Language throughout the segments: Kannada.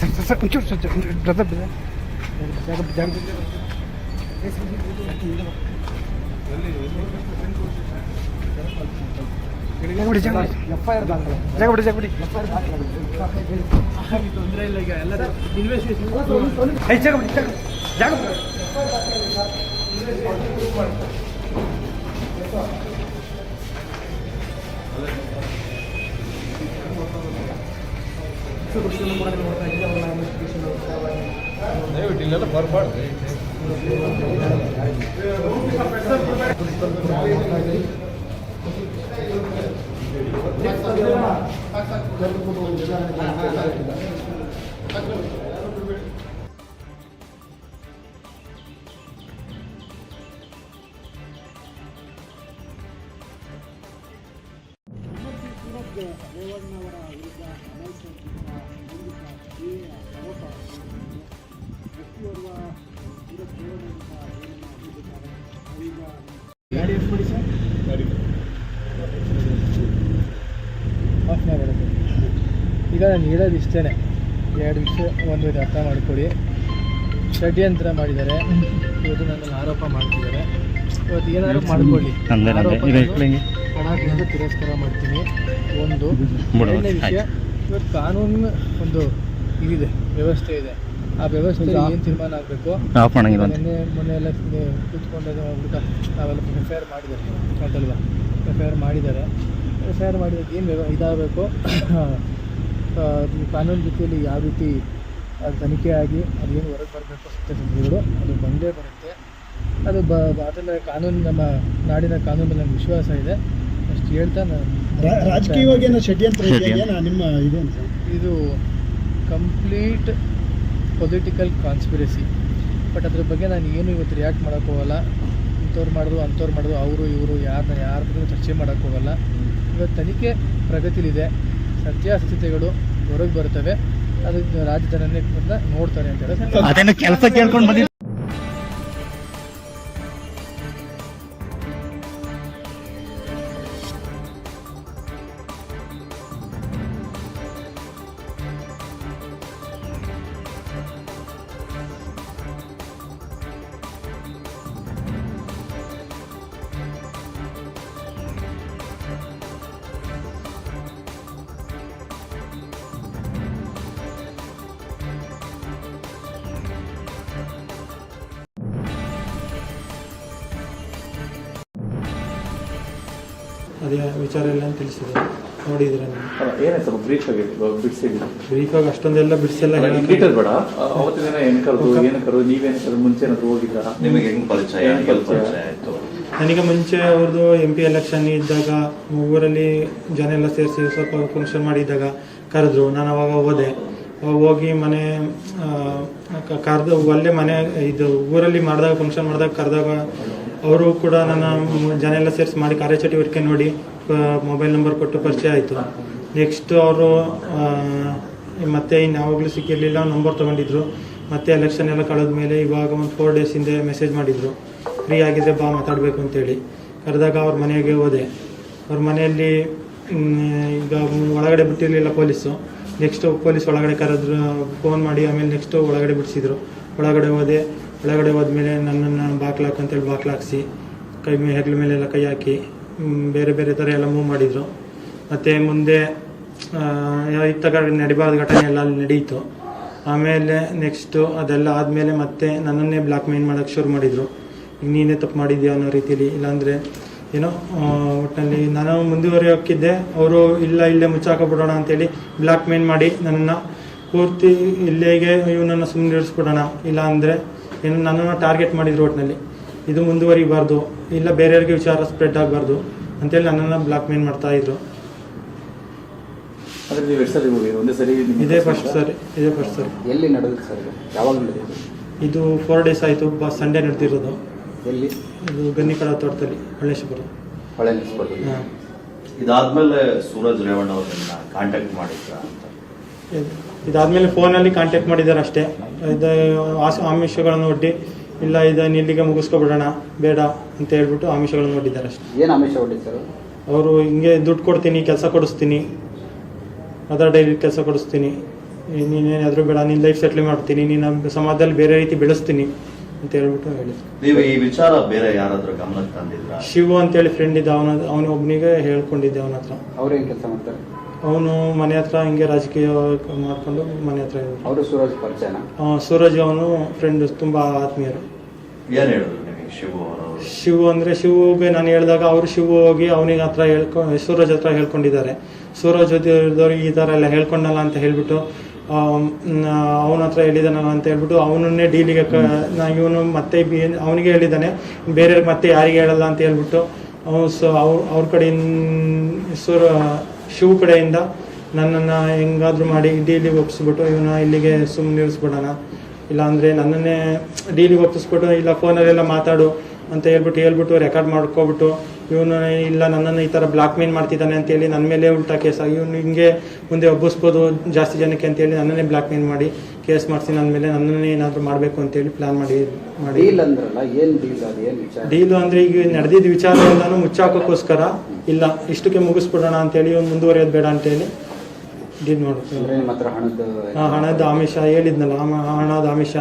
ಸರ್ ಸರ್ ಸರ್ ಒಂಚೂರು ಸರ್ ಬ್ರದರ್ ಬ್ರದರ್ ಜಾಗ ಜಾಗ ಜಾಗ ಬಿಡಿ ಜಾಗ ತೊಂದರೆ ಇಲ್ಲ ಈಗ ಎಲ್ಲ ಇನ್ವೆಸ್ಟಿಗೇಷನ್ ಐ ಜಾಗ ಬಿಡಿ ಜಾಗ ಜಾಗ ಬಿಡಿ ದಯವಿಟ್ಟು ಇಲ್ಲೆಲ್ಲ ಬರಬಾರ್ದು ನಾನು ಹೇಳೋದು ಇಷ್ಟೇ ಎರಡು ವಿಷಯ ಒಂದು ಇದು ಅರ್ಥ ಮಾಡಿಕೊಡಿ ಷಡ್ಯಂತ್ರ ಮಾಡಿದ್ದಾರೆ. ಇವತ್ತು ನನ್ನ ಆರೋಪ ಮಾಡ್ತಿದ್ದಾರೆ. ಇವತ್ತು ಏನಾದರೂ ಮಾಡ್ಕೊಳ್ಳಿ. ಕಡಾಖಂಡಿತ ತಿರಸ್ಕಾರ ಮಾಡ್ತೀನಿ. ಒಂದು ಎರಡನೇ ವಿಷಯ ಇವತ್ತು ಕಾನೂನು ಒಂದು ಇದಿದೆ ವ್ಯವಸ್ಥೆ ಇದೆ. ಆ ವ್ಯವಸ್ಥೆ ಏನು ತೀರ್ಮಾನ ಆಗಬೇಕು? ನಿನ್ನೆ ಮೊನ್ನೆ ಮೊನ್ನೆ ಎಲ್ಲ ಕೂತ್ಕೊಂಡು ಹುಡುಗ ನಾವೆಲ್ಲ ಎಫ್ ಐ ಆರ್ ಮಾಡಿದ್ದಾರೆ. ಅಂತಲ್ವಾ ಎಫ್ ಐ ಆರ್ ಮಾಡಿದ್ದಾರೆ. ಎಫ್ ಐ ಆರ್ ಮಾಡಿದಾಗ ಏನು ವ್ಯವ ಇದಾಗಬೇಕು? ಕಾನೂನು ರೀತಿಯಲ್ಲಿ ಯಾವ ರೀತಿ ಅದು ತನಿಖೆ ಆಗಿ ಅದು ಏನು ಹೊರಗೆ ಬರಬೇಕು ಸತ್ಯಾಸತ್ಯಗಳು ಅದು ಬಂದೇ ಬರುತ್ತೆ. ಅದು ಬ ಕಾನೂನು ನಮ್ಮ ನಾಡಿನ ಕಾನೂನು ಮೇಲೆ ನಮ್ಗೆ ವಿಶ್ವಾಸ ಇದೆ. ಅಷ್ಟು ಹೇಳ್ತಾ ನಾನು ರಾಜಕೀಯವಾಗಿ ಏನೋ ಷಡ್ಯಂತ್ರ ಇದೆಯಾ ನಿಮ್ಮ ಇದೆ ಸರ್ ಇದು ಕಂಪ್ಲೀಟ್ ಪೊಲಿಟಿಕಲ್ ಕಾನ್ಸ್ಪಿರಸಿ ಬಟ್ ಅದ್ರ ಬಗ್ಗೆ ನಾನು ಏನು ಇವತ್ತು ರಿಯಾಕ್ಟ್ ಮಾಡೋಕ್ಕೋಗಲ್ಲ ಇಂಥವ್ರು ಮಾಡಿದ್ರು ಅಂಥವ್ರು ಮಾಡಿದ್ರು ಅವರು ಇವರು ಯಾರನ್ನ ಯಾರ ಬಗ್ಗೆ ಚರ್ಚೆ ಮಾಡೋಕ್ಕೆ ಹೋಗಲ್ಲ. ಇವತ್ತು ತನಿಖೆ ಪ್ರಗತಿಲಿದೆ. ಸತ್ಯಾಸತ್ಯತೆಗಳು ಹೊರಗೆ ಬರ್ತವೆ. ಅದಕ್ಕೆ ರಾಜಧಾನಿ ನೋಡ್ತಾರೆ ಅಂತ ಹೇಳಿ. ಕೆಲಸ ಕೇಳ್ಕೊಂಡು ಅದೇ ವಿಚಾರ ಎಲ್ಲ ತಿಳಿಸಿದೆ. ನೋಡಿದ್ರೆ ಏನಾಯ್ತು ಬ್ರೀಫ್ ಆಗಿ ಬಿಡಿಸಿಡಿ ಬ್ರೀಫಾಗಿ ಅಷ್ಟೊಂದೆಲ್ಲ ಬಿಡಿಸೆಲ್ಲ ಡೀಟೇಲ್ ಬೇಡ. ಅವತ್ತಿನ ದಿನ ಏನ್ ಕರೆದು ಏನು ಕರೆದು ನೀವೇನು ಕರೆದು ಮುಂಚೆ ಏನಾದ್ರು ಹೋಗಿದ್ದಾರಾ ನಿಮಗೆ ಹೆಂಗ್ ಪರಿಚಯ? ಎಲ್ಲಿ ಪರಿಚಯ? ಪರಿಚಯ ಆಯ್ತು? ನನಗೆ ಮುಂಚೆ ಅವ್ರದ್ದು ಎಂ ಪಿ ಎಲೆಕ್ಷನ್ ಇದ್ದಾಗ ಊರಲ್ಲಿ ಜನ ಎಲ್ಲ ಸೇರಿಸಿ ಸ್ವಲ್ಪ ಫಂಕ್ಷನ್ ಮಾಡಿದ್ದಾಗ ಕರೆದ್ರು. ನಾನು ಅವಾಗ ಹೋದೆ. ಹೋಗಿ ಮನೆ ಕರೆದು ಅಲ್ಲೇ ಮನೆ ಇದು ಊರಲ್ಲಿ ಮಾಡಿದಾಗ ಫಂಕ್ಷನ್ ಮಾಡಿದಾಗ ಕರೆದಾಗ ಅವರು ಕೂಡ ನನ್ನ ಜನ ಎಲ್ಲ ಸೇರಿಸಿ ಮಾಡಿ ಕಾರ್ಯಚಟುವಟಿಕೆ ನೋಡಿ ಮೊಬೈಲ್ ನಂಬರ್ ಕೊಟ್ಟು ಪರಿಚಯ ಆಯಿತು. ನೆಕ್ಸ್ಟ್ ಅವರು ಮತ್ತೆ ಇನ್ನು ಯಾವಾಗಲೂ ಸಿಕ್ಕಿರಲಿಲ್ಲ ನಂಬರ್ ತೊಗೊಂಡಿದ್ರು. ಮತ್ತೆ ಎಲೆಕ್ಷನ್ ಎಲ್ಲ ಕಳೆದ ಮೇಲೆ ಇವಾಗ ಒಂದು ಫೋರ್ ಡೇಸ್ ಹಿಂದೆ ಮೆಸೇಜ್ ಮಾಡಿದರು. ಫ್ರೀ ಆಗಿದ್ರೆ ಬಾ ಮಾತಾಡಬೇಕು ಅಂತೇಳಿ. ಕರೆದಾಗ ಅವ್ರ ಮನೆಗೆ ಹೋದೆ. ಅವ್ರ ಮನೆಯಲ್ಲಿ ಈಗ ಒಳಗಡೆ ಬಿಟ್ಟಿರಲಿಲ್ಲ ಪೊಲೀಸು ನೆಕ್ಸ್ಟು ಪೊಲೀಸ್ ಒಳಗಡೆ ಕರೆದ್ರು ಫೋನ್ ಮಾಡಿ, ಆಮೇಲೆ ನೆಕ್ಸ್ಟು ಒಳಗಡೆ ಬಿಡಿಸಿದ್ರು. ಒಳಗಡೆ ಹೋದೆ. ಒಳಗಡೆ ಹೋದ್ಮೇಲೆ ನನ್ನನ್ನು ಬಾಕ್ಲಾಕ್ ಅಂತೇಳಿ ಬಾಕ್ಲಾಕ್ಸಿ ಕೈ ಮೇ ಹೆಗ್ಲ ಮೇಲೆಲ್ಲ ಕೈ ಹಾಕಿ ಬೇರೆ ಬೇರೆ ಥರ ಎಲ್ಲ ಮೂವ್ ಮಾಡಿದರು. ಮತ್ತು ಮುಂದೆ ಆ, ಇತ್ತ ಕಡೆ ನಡಿಬಾರ್ದ ಘಟನೆ ಎಲ್ಲ ಅಲ್ಲಿ ನಡೀತು. ಆಮೇಲೆ ನೆಕ್ಸ್ಟು ಅದೆಲ್ಲ ಆದಮೇಲೆ ಮತ್ತೆ ನನ್ನನ್ನೇ ಬ್ಲಾಕ್ ಮೇಲ್ ಮಾಡೋಕ್ಕೆ ಶುರು ಮಾಡಿದರು. ಈಗ ನೀನೇ ತಪ್ಪು ಮಾಡಿದ್ಯಾ ಅನ್ನೋ ರೀತಿಲಿ ಇಲ್ಲಾಂದರೆ ಏನೋ ಒಟ್ಟಿನಲ್ಲಿ ನಾನು ಮುಂದುವರಿಯೋಕ್ಕಿದ್ದೆ ಅವರು ಇಲ್ಲ ಇಲ್ಲೇ ಮುಚ್ಚಾಕೊಬಿಡೋಣ ಅಂತೇಳಿ ಬ್ಲಾಕ್ ಮೇಲ್ ಮಾಡಿ ನನ್ನನ್ನು ಪೂರ್ತಿ ಇಲ್ಲೇಗೆ ಇವನನ್ನು ಸುಮ್ಮನೆ ಇರಿಸ್ಬಿಡೋಣ ಇಲ್ಲ ಅಂದರೆ ಏನು ನನ್ನನ್ನು ಟಾರ್ಗೆಟ್ ಮಾಡಿದ ಒಟ್ಟಿನಲ್ಲಿ ಇದು ಮುಂದುವರಿಬಾರ್ದು ಇಲ್ಲ ಬೇರೆಯವ್ರಿಗೆ ವಿಚಾರ ಸ್ಪ್ರೆಡ್ ಆಗಬಾರ್ದು ಅಂತೇಳಿ ನನ್ನನ್ನು ಬ್ಲಾಕ್ ಮೇಲ್ ಮಾಡ್ತಾ ಇದ್ರು. ಇದೇ ಫಸ್ಟ್ ಸರ್ ಇದೇ ಫಸ್ಟ್ ಸರ್. ಎಲ್ಲಿ ಸರ್ ಇದು? ಯಾವಾಗ ಇದು? ಫೋರ್ ಡೇಸ್ ಆಯಿತು ಬ ಸಂಡೇ ನಡೆದಿರೋದು. ಎಲ್ಲಿ? ಇದು ಗನ್ನಿಕಡ ತೋಟದಲ್ಲಿ ಹೊಳ್ಳೇಶ್ವರ ಹೊಳೆ ಇದಾದ್ಮೇಲೆ ಸೂರಜ್ ರೇವಣ್ಣ ಅವ್ರನ್ನ ಕಾಂಟ್ಯಾಕ್ಟ್ ಮಾಡಿದ್ರ ಅಂತ. ಇದಾದ್ಮೇಲೆ ಫೋನಲ್ಲಿ ಕಾಂಟ್ಯಾಕ್ಟ್ ಮಾಡಿದ್ದಾರೆ ಅಷ್ಟೇ. ಇದು ಆಸ- ಆಮಿಷಗಳನ್ನು ಒಡ್ಡಿ ಇಲ್ಲ ಇದನ್ನು ಇಲ್ಲಿಗೆ ಮುಗಿಸ್ಕೊಬಿಡೋಣ ಬೇಡ ಅಂತ ಹೇಳ್ಬಿಟ್ಟು ಆಮಿಷಗಳನ್ನು ಒಡ್ಡಿದ್ದಾರೆ ಅಷ್ಟೇ. ಏನು ಆಮಿಷ ಒಡ್ಡಿದ್ದಾರೆ? ಅವರು ಹಿಂಗೆ ದುಡ್ಡು ಕೊಡ್ತೀನಿ ಕೆಲಸ ಕೊಡಿಸ್ತೀನಿ. ಅದರ ಡೈಲಿ ಕೆಲಸ ಕೊಡಿಸ್ತೀನಿ. ನೀನೇನಾದರೂ ಬೇಡ ನಿನ್ನ ಲೈಫ್ ಸೆಟ್ಲ್ ಮಾಡ್ತೀನಿ ನೀನು ಸಮಾಜದಲ್ಲಿ ಬೇರೆ ರೀತಿ ಬೆಳೆಸ್ತೀನಿ ಅಂತ ಹೇಳ್ಬಿಟ್ಟು ಹೇಳಿದ್ರು. ನೀವು ಈ ವಿಚಾರ ಬೇರೆ ಯಾರಾದ್ರೂ ಗಮನಕ್ಕೆ ತಂದಿದ್ರ? ಶಿವು ಅಂತೇಳಿ ಫ್ರೆಂಡ್ ಇದ್ದ ಅವನ ಅವನೊಬ್ಬನಿಗೆ ಹೇಳ್ಕೊಂಡಿದ್ದೆ ಅವನ ಹತ್ರ. ಅವ್ರೇನು ಕೆಲಸ ಮಾಡ್ತಾರೆ? ಅವನು ಮನೆ ಹತ್ರ ಹಿಂಗೆ ರಾಜಕೀಯ ಮಾಡ್ಕೊಂಡು ಮನೆ ಹತ್ರ ಅವರು ಸೂರಜ್ ಪರಿಚಯನ? ಆ, ಸೂರಜ್ ಅವನು ಫ್ರೆಂಡ್ ತುಂಬ ಆತ್ಮೀಯರು. ಏನ್ ಹೇಳಿದ್ರು ನಿಮಗೆ ಶಿವು ಶಿವು ಅಂದರೆ ಶಿವುಗೆ ನಾನು ಹೇಳಿದಾಗ ಅವರು ಶಿವು ಹೋಗಿ ಅವನಿಗೆ ಹತ್ರ ಹೇಳ್ಕೊ ಸೂರಜ್ ಹತ್ರ ಹೇಳ್ಕೊಂಡಿದ್ದಾರೆ. ಸೂರಜ್ ಜೊತೆ ಈ ಥರ ಎಲ್ಲ ಹೇಳ್ಕೊಂಡಲ್ಲ ಅಂತ ಹೇಳ್ಬಿಟ್ಟು ಅವನ ಹತ್ರ ಹೇಳಿದಾನಲ್ಲ ಅಂತ ಹೇಳ್ಬಿಟ್ಟು ಅವನನ್ನೇ ಡೀಲಿಗೆ ಕ ನಾ ಇವನು ಮತ್ತೆ ಅವನಿಗೆ ಹೇಳಿದ್ದಾನೆ. ಬೇರೆ ಮತ್ತೆ ಯಾರಿಗೆ ಹೇಳಲ್ಲ ಅಂತ ಹೇಳ್ಬಿಟ್ಟು ಅವ್ನು ಸೊ ಅವ್ರ ಅವ್ರ ಕಡೆಯಿಂದ ಸೂರ ಶಿವ ಕಡೆಯಿಂದ ನನ್ನನ್ನು ಹೆಂಗಾದ್ರೂ ಮಾಡಿ ಡೀಲಿಗೆ ಒಪ್ಪಿಸ್ಬಿಟ್ಟು ಇವನ್ನ ಇಲ್ಲಿಗೆ ಸುಮ್ಮನೆ ನಿಲ್ಲಿಸ್ಬಿಡೋಣ. ಇಲ್ಲಾಂದರೆ ನನ್ನನ್ನೇ ಡೀಲಿಗೆ ಒಪ್ಪಿಸ್ಬಿಟ್ಟು ಇಲ್ಲ, ಫೋನಲ್ಲೆಲ್ಲ ಮಾತಾಡು ಅಂತ ಹೇಳ್ಬಿಟ್ಟು ಹೇಳ್ಬಿಟ್ಟು ರೆಕಾರ್ಡ್ ಮಾಡ್ಕೊಬಿಟ್ಟು, ಇವನು ಇಲ್ಲ, ನನ್ನನ್ನು ಈ ಥರ ಬ್ಲಾಕ್ ಮೇಲ್ ಮಾಡ್ತಿದ್ದಾನೆ ಅಂತೇಳಿ ನನ್ನ ಮೇಲೆ ಉಲ್ಟಾ ಕೇಸಾಗಿ ಇವನು ಹಿಂಗೆ ಮುಂದೆ ಒಬ್ಬಿಸ್ಬೋದು ಜಾಸ್ತಿ ಜನಕ್ಕೆ ಅಂತೇಳಿ ನನ್ನನ್ನೇ ಬ್ಲಾಕ್ ಮೇಲ್ ಮಾಡಿ. ಕೇಸ್ ಮಾಡ್ತೀನಿ ಮೇಲೆ ನನ್ನನ್ನೇ ಏನಾದರೂ ಮಾಡಬೇಕು ಅಂತೇಳಿ ಪ್ಲಾನ್ ಮಾಡಿ ಮಾಡಿ. ಡೀಲ್ ಅಂದ್ರಲ್ಲ ಏನು ಡೀಲ್ ಅದು ಏನು ವಿಚಾರ? ಡೀಲು ಅಂದರೆ ಈಗ ನಡೆದಿದ್ದ ವಿಚಾರ ಎಲ್ಲಾನು ಮುಚ್ಚಾಕೋಸ್ಕರ? ಇಲ್ಲ ಇಷ್ಟಕ್ಕೆ ಮುಗಿಸ್ಬಿಡೋಣ ಅಂತೇಳಿ ಒಂದು ಮುಂದುವರಿಯೋದು ಬೇಡ ಅಂತೇಳಿ ಡೀಲ್ ಅಂದ್ರೆ ನಿಮ್ಮ ಹತ್ರ ಹಣದ ಆ ಹಣದ ಆಮಿಷ ಹೇಳಿದ್ನಲ್ಲ ಆ ಮ- ಹಣದ ಆಮಿಷ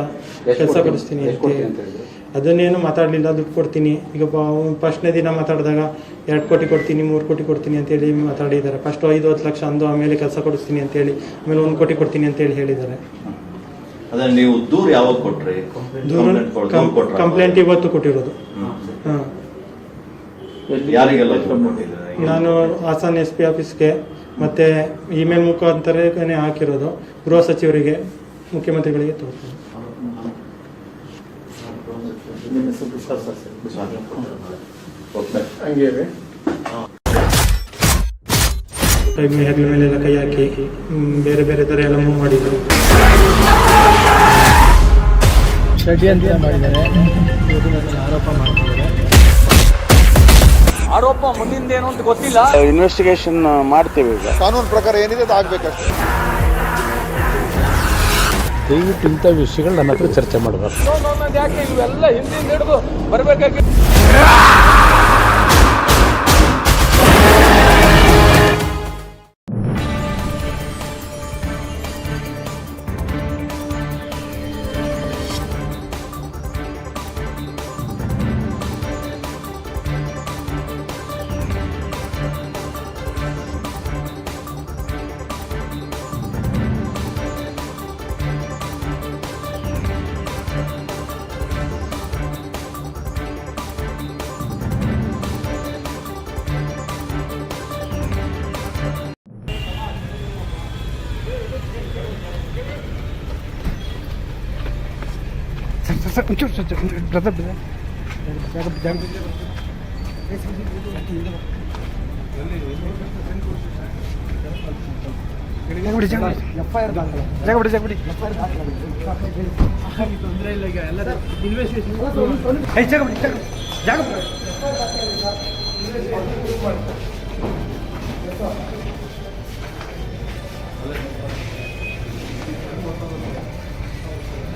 ಕೆಲಸ? ಕೊಡಿಸ್ತೀನಿ ಎಷ್ಟು ಅಂತ ಕೊಡ್ತೀನಿ ಅಂತ ಹೇಳಿದ್ರು? ಅದನ್ನೇನು ಮಾತಾಡ್ಲಿಲ್ಲ ದುಡ್ಡು ಕೊಡ್ತೀನಿ. ಈಗ ಫಸ್ಟ್ನೇ ದಿನ ಮಾತಾಡಿದಾಗ ಎರಡು ಕೋಟಿ ಕೊಡ್ತೀನಿ ಮೂರು ಕೋಟಿ ಕೊಡ್ತೀನಿ ಅಂತೇಳಿ ಮಾತಾಡಿದ್ದಾರೆ. ಫಸ್ಟ್ ಐದು ಹತ್ತು ಲಕ್ಷ ಅಂದು ಆಮೇಲೆ ಕೆಲಸ ಕೊಡಿಸ್ತೀನಿ ಅಂತೇಳಿ ಆಮೇಲೆ ಒಂದು ಕೋಟಿ ಕೊಡ್ತೀನಿ ಅಂತೇಳಿ ಹೇಳಿದ್ದಾರೆ. ಅದೇ ನೀವು ದೂರು ಯಾವಾಗ ಕೊಟ್ರಿ? ಕಂಪ್ಲೇಂಟ್ ಇವತ್ತು ಕೊಟ್ಟಿರೋದು ಯಾರಿಗೆಲ್ಲ? ನಾನು ಹಾಸನ್ ಎಸ್ ಪಿ ಆಫೀಸ್ಗೆ ಮತ್ತೆ ಇಮೇಲ್ ಮುಖಾಂತರ ಹಾಕಿರೋದು ಗೃಹ ಸಚಿವರಿಗೆ ಮುಖ್ಯಮಂತ್ರಿಗಳಿಗೆ ತೋರಿಸ್ತೀನಿ. ಓಕೆ. ಕೈ ಮೇ- ಹೆಗಲ ಮೇಲೆಲ್ಲ ಕೈ ಹಾಕಿ ಬೇರೆ ಬೇರೆ ಥರ ಎಲ್ಲ ಮೂವ್ ಮಾಡಿದ್ರು ಷಡ್ಯಂತ್ರ ಮಾಡಿದ್ದಾರೆ. ಆರೋಪ ಮಾಡ್ತಿದ್ದಾರೆ. ಆರೋಪ ಮಾಡ್ತಿದ್ದಾರೆ ಇನ್ವೆಸ್ಟಿಗೇಷನ್ ಮಾಡ್ತೇವೆ ಈಗ. ಕಾನೂನು ಪ್ರಕಾರ ಏನಿದೆ ಅದು ಆಗ್ಬೇಕಷ್ಟೇ. ದಯವಿಟ್ಟು ಇಂಥ ವಿಷಯಗಳು ನನ್ನ ಹತ್ರ ಚರ್ಚೆ ಮಾಡಬಾರ್ದು. ಸರ್ ಒಂಚೂರು ಬ್ರದರ್ ಜಾಗ ಜಾಗ ಜಾಗ ಬಿಡಿ ಜಾಗ ಬಿಡಿ ಜಾಗ ಬಿಡಿ ಜಾಗ ಬಿಡಿ ತೊಂದರೆ ಇಲ್ಲ ಈಗ ಎಲ್ಲ ಇನ್ವೆಸ್ಟಿಗೇಷನ್ ಜಾಗ ಬಿಡಿ ಜಾಗ ಜಾಗ ಬಿಡಿ.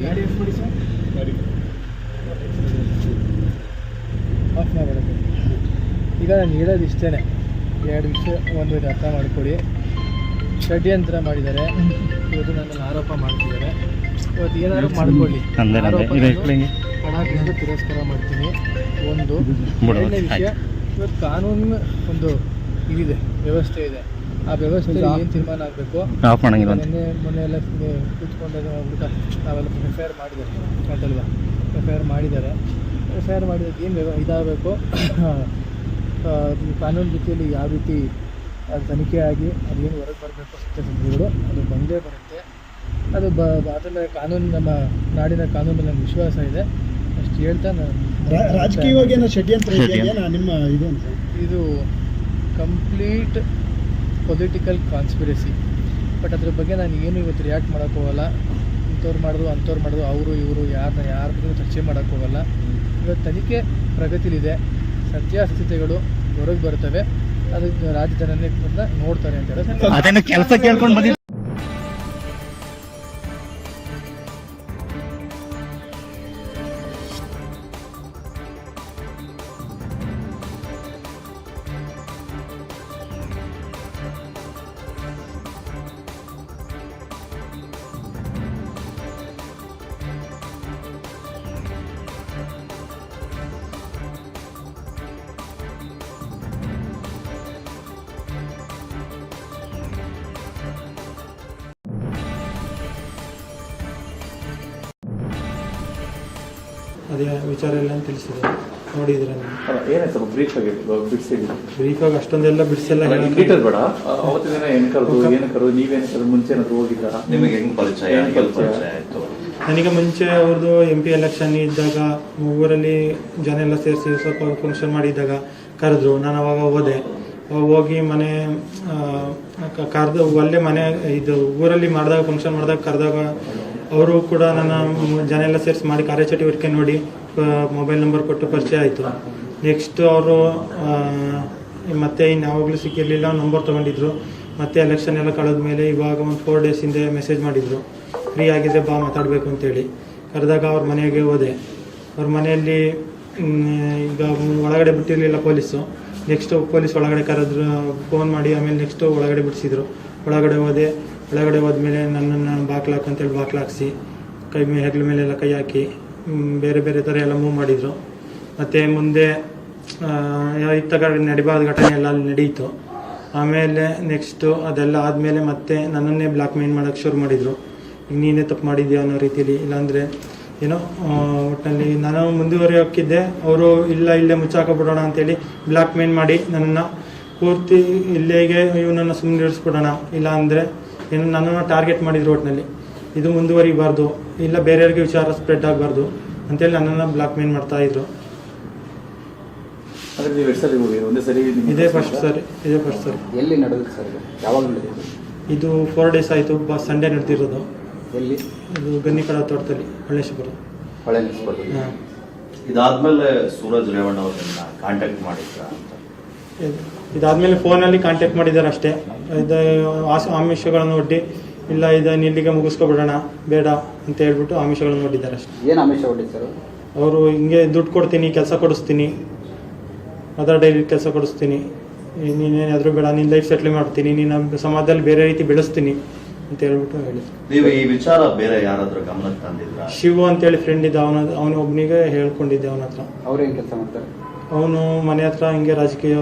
ಗಾಡಿ ಎಷ್ಟು ಬಿಡಿ ಸರ್? ಆಫ್ ಮಾಡಬೇಡ ಈಗ ನಾನು ಹೇಳೋದು ಇಷ್ಟೇ ಎರಡು ವಿಷಯ ಒಂದು ಇದು ಅರ್ಥ ಮಾಡಿಕೊಡಿ ಷಡ್ಯಂತ್ರ ಮಾಡಿದ್ದಾರೆ. ಇವತ್ತು ನನ್ನನ್ನು ಆರೋಪ ಮಾಡ್ತಿದ್ದಾರೆ. ಇವತ್ತು ಏನಾದರೂ ಮಾಡ್ಕೊಳ್ಳಿ. ಆರೋಪ ತಿರಸ್ಕಾರ ಮಾಡ್ತೀನಿ. ಒಂದು ಎರಡನೇ ವಿಷಯ ಇವತ್ತು ಕಾನೂನು ಒಂದು ಇದಿದೆ ವ್ಯವಸ್ಥೆ ಇದೆ. ಆ ವ್ಯವಸ್ಥೆಯಲ್ಲಿ ಏನು ತೀರ್ಮಾನ ಆಗಬೇಕು? ನಿನ್ನೆ ಮೊನ್ನೆ ಎಲ್ಲ ಕೂತ್ಕೊಂಡಾಗ ಹುಡುಗ ನಾವೆಲ್ಲ ಎಫ್ ಐ ಆರ್ ಮಾಡಿದ್ದಾರೆ ಆಯ್ತಲ್ವಾ ಎಫ್ ಐ ಆರ್ ಮಾಡಿದ್ದಾರೆ. ಎಫ್ ಐ ಆರ್ ಮಾಡಿದಾಗ ಏನು ವ್ಯವ ಇದಾಗಬೇಕು ಕಾನೂನು ರೀತಿಯಲ್ಲಿ ಯಾವ ರೀತಿ ಅದು ತನಿಖೆ ಆಗಿ ಅದೇನು ಹೊರಗೆ ಬರಬೇಕು ಸತ್ಯಸಂಧಿಗಳು ಅದು ಬಂದೇ ಬರುತ್ತೆ. ಅದು ಬ ಅದರ ಮೇಲೆ ಕಾನೂನು ನಮ್ಮ ನಾಡಿನ ಕಾನೂನು ನನಗೆ ವಿಶ್ವಾಸ ಇದೆ. ನಾನು. ರಾಜಕೀಯವಾಗಿ ಏನೋ ಷಡ್ಯಂತ್ರ ಇದೆಯಾ ನಿಮ್ಮ ಇದು ಅಂತ? ಇದು ಕಂಪ್ಲೀಟ್ ಪೊಲಿಟಿಕಲ್ ಕಾನ್ಸ್ಪಿರಸಿ ಬಟ್ ಅದ್ರ ಬಗ್ಗೆ ನಾನು ಏನು ಇವತ್ತು ರಿಯಾಕ್ಟ್ ಮಾಡೋಕ್ಕೆ ಹೋಗಲ್ಲ. ಇಂಥವ್ರು ಮಾಡಿದ್ರು ಅಂಥವ್ರು ಮಾಡಿದ್ರು ಅವರು ಇವರು ಯಾರನ್ನ ಯಾರ ಬಗ್ಗೆ ಚರ್ಚೆ ಮಾಡೋಕ್ಕೋಗಲ್ಲ ಇವತ್ತು ತನಿಖೆ ಪ್ರಗತಿಲಿದೆ. ಸತ್ಯಾಸತ್ಯತೆಗಳು ಹೊರಗೆ ಬರ್ತವೆ. ಅದಕ್ಕೆ ರಾಜಧಾನಿ ನೋಡ್ತಾರೆ ಅಂತ ಹೇಳಿ ಕೆಲಸ ಕೇಳ್ಕೊಂಡು ಅದೇ ವಿಚಾರ ಎಲ್ಲ ತಿಳಿಸಿದೆ. ನೋಡಿದ್ರೆ ಏನಾಯ್ತು ಬ್ರೀಫ್ ಆಗಿ ಬಿಡಿಸಿಡಿ ಬ್ರೀಫಾಗಿ ಅಷ್ಟೊಂದೆಲ್ಲ ಬಿಡಿಸೆಲ್ಲ ಡೀಟೇಲ್ ಬೇಡ. ಅವತ್ತಿನ ದಿನ ಏನ್ ಕರೆದು ಏನು ಕರೆದು ನೀವೇನು ಕರೆದು ಮುಂಚೆ ಏನಾದ್ರು ಹೋಗಿದ್ದ ನಿಮಗೆ ಹೆಂಗ್ ಪರಿಚಯ? ಹೆಂಗ್? ಪರಿಚಯ? ಆಯ್ತು? ನನಗೆ ಮುಂಚೆ ಅವ್ರದ್ದು ಎಂ ಪಿ ಎಲೆಕ್ಷನ್ ಇದ್ದಾಗ ಊರಲ್ಲಿ ಜನ ಎಲ್ಲ ಸೇರಿಸಿ ಸ್ವಲ್ಪ ಫಂಕ್ಷನ್ ಮಾಡಿದ್ದಾಗ ಕರೆದ್ರು. ನಾನು ಅವಾಗ ಹೋದೆ. ಹೋಗಿ ಮನೆ ಕರೆದು ಅಲ್ಲೇ ಮನೆ ಇದು ಊರಲ್ಲಿ ಮಾಡಿದಾಗ ಫಂಕ್ಷನ್ ಮಾಡಿದಾಗ ಕರೆದಾಗ ಅವರು ಕೂಡ ನನ್ನ ಜನ ಎಲ್ಲ ಸೇರಿಸಿ ಮಾಡಿ ಕಾರ್ಯಚಟುವಟಿಕೆ ನೋಡಿ ಮೊಬೈಲ್ ನಂಬರ್ ಕೊಟ್ಟು ಪರಿಚಯ ಆಯಿತು. ನೆಕ್ಸ್ಟ್ ಅವರು ಮತ್ತೆ ಇನ್ನು ಯಾವಾಗಲೂ ಸಿಕ್ಕಿರಲಿಲ್ಲ ನಂಬರ್ ತೊಗೊಂಡಿದ್ರು. ಮತ್ತೆ ಎಲೆಕ್ಷನ್ ಎಲ್ಲ ಕಳೆದ ಮೇಲೆ ಇವಾಗ ಒಂದು ಫೋರ್ ಡೇಸ್ ಹಿಂದೆ ಮೆಸೇಜ್ ಮಾಡಿದರು. ಫ್ರೀ ಆಗಿದ್ರೆ ಬಾ ಮಾತಾಡಬೇಕು ಅಂತೇಳಿ. ಕರೆದಾಗ ಅವ್ರ ಮನೆಗೆ ಹೋದೆ. ಅವ್ರ ಮನೆಯಲ್ಲಿ ಈಗ ಒಳಗಡೆ ಬಿಟ್ಟಿರಲಿಲ್ಲ ಪೊಲೀಸು ನೆಕ್ಸ್ಟು ಪೊಲೀಸ್ ಒಳಗಡೆ ಕರೆದ್ರು ಫೋನ್ ಮಾಡಿ ಆಮೇಲೆ ನೆಕ್ಸ್ಟು ಒಳಗಡೆ ಬಿಡಿಸಿದ್ರು. ಒಳಗಡೆ ಹೋದೆ. ಒಳಗಡೆ ಹೋದ್ಮೇಲೆ ನನ್ನನ್ನು ಬಾಕ್ಲಾಕ್ ಅಂತೇಳಿ ಬಾಕ್ಲಾಕ್ಸಿ ಕೈ ಮೇ, ಹೆಗ್ಲ ಮೇಲೆಲ್ಲ ಕೈ ಹಾಕಿ ಬೇರೆ ಬೇರೆ ಥರ ಎಲ್ಲ ಮೂವ್ ಮಾಡಿದರು. ಮತ್ತು ಮುಂದೆ ಇತ್ತ ಇತ್ತ ನಡಿಬಾರ್ದು ಘಟನೆ ಎಲ್ಲ ಅಲ್ಲಿ ನಡೀತು. ಆಮೇಲೆ ನೆಕ್ಸ್ಟು ಅದೆಲ್ಲ ಆದಮೇಲೆ ಮತ್ತೆ ನನ್ನನ್ನೇ ಬ್ಲಾಕ್ ಮೇಲ್ ಮಾಡೋಕ್ಕೆ ಶುರು ಮಾಡಿದರು. ಈಗ ನೀನೇ ತಪ್ಪು ಮಾಡಿದ್ಯಾ ಅನ್ನೋ ರೀತಿಯಲ್ಲಿ ಇಲ್ಲಾಂದರೆ, ಏನೋ ಒಟ್ಟಿನಲ್ಲಿ ನಾನು ಮುಂದುವರಿಯೋಕ್ಕಿದ್ದೆ, ಅವರು ಇಲ್ಲ, ಇಲ್ಲೇ ಮುಚ್ಚಾಕೊಬಿಡೋಣ ಅಂತೇಳಿ ಬ್ಲಾಕ್ ಮೇಲ್ ಮಾಡಿ ನನ್ನನ್ನು ಪೂರ್ತಿ ಇಲ್ಲೇಗೆ ಇವನನ್ನು ಸುಮ್ಮನೆ ಇರಿಸ್ಬಿಡೋಣ ಇಲ್ಲ ಅಂದರೆ ಏನು ನನ್ನನ್ನು ಟಾರ್ಗೆಟ್ ಮಾಡಿದ ಒಟ್ಟಿನಲ್ಲಿ ಇದು ಮುಂದುವರಿಬಾರ್ದು ಇಲ್ಲ ಬೇರೆಯವ್ರಿಗೆ ವಿಚಾರ ಸ್ಪ್ರೆಡ್ ಆಗಬಾರ್ದು ಅಂತೇಳಿ ನನ್ನನ್ನು ಬ್ಲಾಕ್ ಮೇಲ್ ಮಾಡ್ತಾ ಇದ್ರು. ನೀವು ಎಷ್ಟು ಸರಿ ಹೋಗಿ? ಒಂದೇ ಸರಿ ನಿಮ್ಗೆ ಇದೇ ಫಸ್ಟ್ ಸರ್ ಇದೇ ಫಸ್ಟ್ ಸರ್. ಎಲ್ಲಿ ನಡೆದು ಸರ್ ಇದು? ಯಾವಾಗ ನಡೆದಿತ್ತು ಇದು? ಫೋರ್ ಡೇಸ್ ಆಯಿತು ಬ ಸಂಡೇ ನಡೆದಿರೋದು. ಎಲ್ಲಿ? ಇದು ಗನ್ನಿಕಡ ತೋಟದಲ್ಲಿ ಹಳ್ಳೇಶ್ವರ. ಹೊಳೆ ಇದಾದ್ಮೇಲೆ ಸೂರಜ್ ರೇವಣ್ಣ ಅವ್ರನ್ನ ಕಾಂಟ್ಯಾಕ್ಟ್ ಮಾಡಿದ್ರ ಅಂತ? ಇದಾದ್ಮೇಲೆ ಫೋನಲ್ಲಿ ಕಾಂಟ್ಯಾಕ್ಟ್ ಮಾಡಿದ್ದಾರೆ ಅಷ್ಟೇ ಇದು ಆಸ ಆಮಿಷಗಳನ್ನು ಒಡ್ಡಿ ಇಲ್ಲ ಇದನ್ನು ಇಲ್ಲಿಗೆ ಮುಗಿಸ್ಕೊಬಿಡೋಣ ಬೇಡ ಅಂತ ಹೇಳ್ಬಿಟ್ಟು ಆಮಿಷಗಳನ್ನು ಒಡ್ಡಿದ್ದಾರೆ ಅಷ್ಟೇ ಏನು ಆಮಿಷ ಹೊಡಿತು ಸರ್ ಅವರು ಹಿಂಗೆ ದುಡ್ಡು ಕೊಡ್ತೀನಿ ಕೆಲಸ ಕೊಡಿಸ್ತೀನಿ ಅದರ ಡೈಲಿ ಕೆಲಸ ಕೊಡಿಸ್ತೀನಿ ನೀನೇನಾದರೂ ಬೇಡ ನಿನ್ನ ಲೈಫ್ ಸೆಟ್ಲ್ ಮಾಡ್ತೀನಿ ನೀನು ಸಮಾಜದಲ್ಲಿ ಬೇರೆ ರೀತಿ ಬೆಳೆಸ್ತೀನಿ ಅಂತ ಹೇಳ್ಬಿಟ್ಟು ಹೇಳಿದ್ರು. ನೀವು ಈ ವಿಚಾರ ಬೇರೆ ಯಾರಾದ್ರೂ ಗಮನಕ್ಕೆ ತಂದಿದ್ರ? ಶಿವು ಅಂತೇಳಿ ಫ್ರೆಂಡ್ ಇದ್ದ ಅವನ ಅವನೊಬ್ಬನಿಗೆ ಹೇಳ್ಕೊಂಡಿದ್ದೆ ಅವನ ಹತ್ರ ಅವ್ರೇನು ಕೆಲಸ ಮಾಡ್ತಾರೆ? ಅವನು ಮನೆ ಹತ್ರ ಹಿಂಗೆ ರಾಜಕೀಯ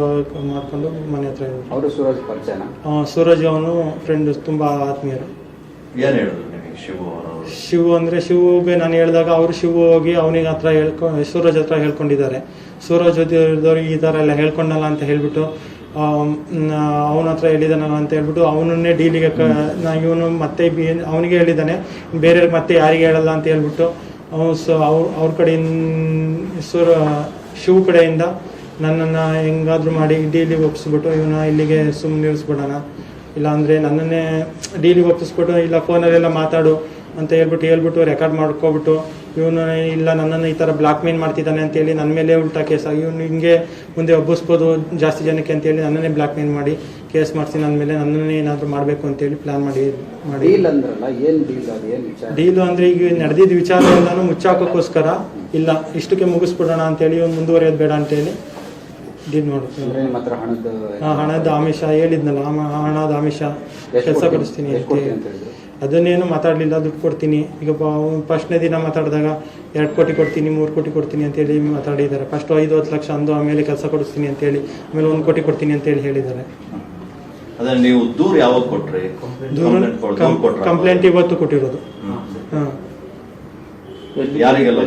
ಮಾಡ್ಕೊಂಡು ಮನೆ ಹತ್ರ ಇರೋದು. ಅವರು ಸೂರಜ್ ಪರಿಚಯನ? ಆ, ಸೂರಜ್ ಅವನು ಫ್ರೆಂಡ್ ತುಂಬ ಆತ್ಮೀಯರು. ಏನ್ ಹೇಳಿದ್ರು ನಿಮಗೆ ಶಿವು ಶಿವು ಅಂದರೆ ಶಿವುಗೆ ನಾನು ಹೇಳಿದಾಗ ಅವರು ಶಿವು ಹೋಗಿ ಅವನಿಗೆ ಹತ್ರ ಹೇಳ್ಕೊ ಸೂರಜ್ ಹತ್ರ ಹೇಳ್ಕೊಂಡಿದ್ದಾರೆ. ಸೂರಜ್ ಜೊತೆ ಈ ಥರ ಎಲ್ಲ ಹೇಳ್ಕೊಂಡಲ್ಲ ಅಂತ ಹೇಳ್ಬಿಟ್ಟು ಅವನ ಹತ್ರ ಹೇಳಿದಾನಲ್ಲ ಅಂತ ಹೇಳ್ಬಿಟ್ಟು ಅವನನ್ನೇ ಡೀಲಿಗೆ ಕ ಇವನು ಮತ್ತೆ ಅವನಿಗೆ ಹೇಳಿದ್ದಾನೆ ಬೇರೆ ಮತ್ತೆ ಯಾರಿಗೆ ಹೇಳಲ್ಲ ಅಂತ ಹೇಳ್ಬಿಟ್ಟು ಅವ್ನು ಸೊ ಅವ್ರ ಅವ್ರ ಕಡೆಯಿಂದ ಸೂರ ಶಿವ ಕಡೆಯಿಂದ ನನ್ನನ್ನು ಹೆಂಗಾದ್ರೂ ಮಾಡಿ ಡೀಲಿಗೆ ಒಪ್ಪಿಸ್ಬಿಟ್ಟು ಇವನ ಇಲ್ಲಿಗೆ ಸುಮ್ಮನೆ ನಿಲ್ಲಿಸ್ಬಿಡೋಣ ಇಲ್ಲಾಂದರೆ ನನ್ನನ್ನೇ ಡೀಲಿಗೆ ಒಪ್ಪಿಸ್ಬಿಟ್ಟು ಇಲ್ಲ ಫೋನಲ್ಲೆಲ್ಲ ಮಾತಾಡು ಅಂತ ಹೇಳ್ಬಿಟ್ಟು ಹೇಳ್ಬಿಟ್ಟು ರೆಕಾರ್ಡ್ ಮಾಡ್ಕೊಬಿಟ್ಟು ಇವನು ಇಲ್ಲ ನನ್ನನ್ನು ಈ ಥರ ಬ್ಲಾಕ್ ಮೇಲ್ ಮಾಡ್ತಿದ್ದಾನೆ ಅಂತೇಳಿ ನನ್ನ ಮೇಲೆ ಉಲ್ಟಾ ಕೇಸ್ ಆಗಿ ಇವನು ಹಿಂಗೆ ಮುಂದೆ ಒಬ್ಬಿಸ್ಬೋದು ಜಾಸ್ತಿ ಜನಕ್ಕೆ ಅಂತೇಳಿ ನನ್ನನ್ನೇ ಬ್ಲಾಕ್ ಮೇಲ್ ಮಾಡಿ ಕೇಸ್ ಮಾಡಿಸಿ ನನ್ನ ಮೇಲೆ ನನ್ನನ್ನೇ ಏನಾದರೂ ಮಾಡಬೇಕು ಅಂತೇಳಿ ಪ್ಲ್ಯಾನ್ ಮಾಡಿ ಮಾಡಿ. ಡೀಲ್ ಅಂದ್ರಲ್ಲ ಏನು ಡೀಲ್ ಅದು ಏನು ವಿಚಾರ? ಡೀಲು ಅಂದರೆ ಈಗ ನಡೆದಿದ್ದ ವಿಚಾರ ಎಲ್ಲಾನು ಮುಚ್ಚಾಕೋಕ್ಕೋಸ್ಕರ ಇಲ್ಲ ಇಷ್ಟಕ್ಕೆ ಮುಗಿಸ್ಬಿಡೋಣ ಅಂತೇಳಿ ಒಂದು ಮುಂದುವರಿಯೋದು ಬೇಡ ಅಂತೇಳಿ ಇದು ನಿಮ್ಮ ಹತ್ರ ಹಣದ ಆ ಹಣದ ಆಮಿಷ ಹೇಳಿದ್ನಲ್ಲ ಆ ಮ- ಆ ಹಣದ ಆಮಿಷ ಕೆಲಸ ಕೊಡಿಸ್ತೀನಿ ಎಷ್ಟು ಕೊಡ್ತೀನಿ ಅಂತ ಹೇಳಿದ್ರು? ಅದನ್ನೇನು ಮಾತಾಡಲಿಲ್ಲ ದುಡ್ಡು ಕೊಡ್ತೀನಿ. ಈಗ ಫಸ್ಟ್ನೇ ದಿನ ಮಾತಾಡಿದಾಗ ಎರಡು ಕೋಟಿ ಕೊಡ್ತೀನಿ ಮೂರು ಕೋಟಿ ಕೊಡ್ತೀನಿ ಅಂತೇಳಿ ಮಾತಾಡಿದ್ದಾರೆ. ಫಸ್ಟ್ ಐದು ಹತ್ತು ಲಕ್ಷ ಅಂದು ಆಮೇಲೆ ಕೆಲಸ ಕೊಡಿಸ್ತೀನಿ ಅಂತೇಳಿ ಆಮೇಲೆ ಒಂದು ಕೋಟಿ ಕೊಡ್ತೀನಿ ಅಂತೇಳಿ ಹೇಳಿದ್ದಾರೆ. ಅದನ್ನ ನೀವು ದೂರ ಯಾವಾಗ ಕೊಟ್ರಿ? ದೂರ ಕೊಟ್ರಾ? ಕಂಪ್ಲೇಂಟ್ ಇವತ್ತು ಕೊಟ್ಟಿರೋದು. ಹಾಂ. ಯಾರಿಗೆಲ್ಲ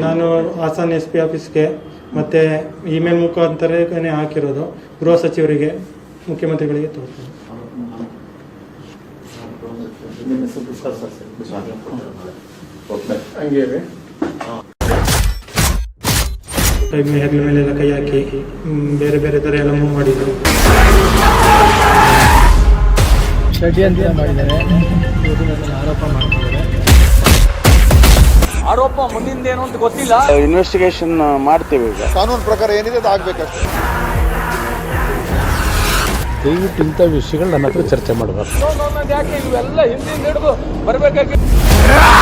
ನಾನು ಹಾಸನ್ ಎಸ್ ಪಿ ಆಫೀಸ್ಗೆ ಮತ್ತೆ ಇಮೇಲ್ ಮುಖಾಂತರನೇ ಹಾಕಿರೋದು ಗೃಹ ಸಚಿವರಿಗೆ ಮುಖ್ಯಮಂತ್ರಿಗಳಿಗೆ ತೋರಿಸ್ತೀನಿ. ನಿಮ್ಮ ಹೆಸರು ಸರ್ ಸರ್ ಸರ್ ಓಕೆ. ಕೈ ಮೇ- ಹೆಗಲ ಮೇಲೆಲ್ಲ ಕೈ ಹಾಕಿ ಬೇರೆ ಬೇರೆ ಥರ ಎಲ್ಲ ಮೂವ್ ಮಾಡಿದ್ರು. ಷಡ್ಯಂತ್ರ ಮಾಡಿದ್ದಾರೆ. ಆರೋಪ ನನ್ನನ್ನು ಆರೋಪ ಗೊತ್ತಿಲ್ಲ. ಇನ್ವೆಸ್ಟಿಗೇಷನ್ ಮಾಡ್ತೀವಿ ಈಗ. ಕಾನೂನ ಪ್ರಕಾರ ಏನಿದೆ ಅದು ದಯವಿಟ್ಟು ಇಂಥ ವಿಷಯಗಳು ನನ್ನ ಹತ್ರ ಚರ್ಚೆ ಮಾಡಬಾರ್ದು. ಸರ್ ಸರ್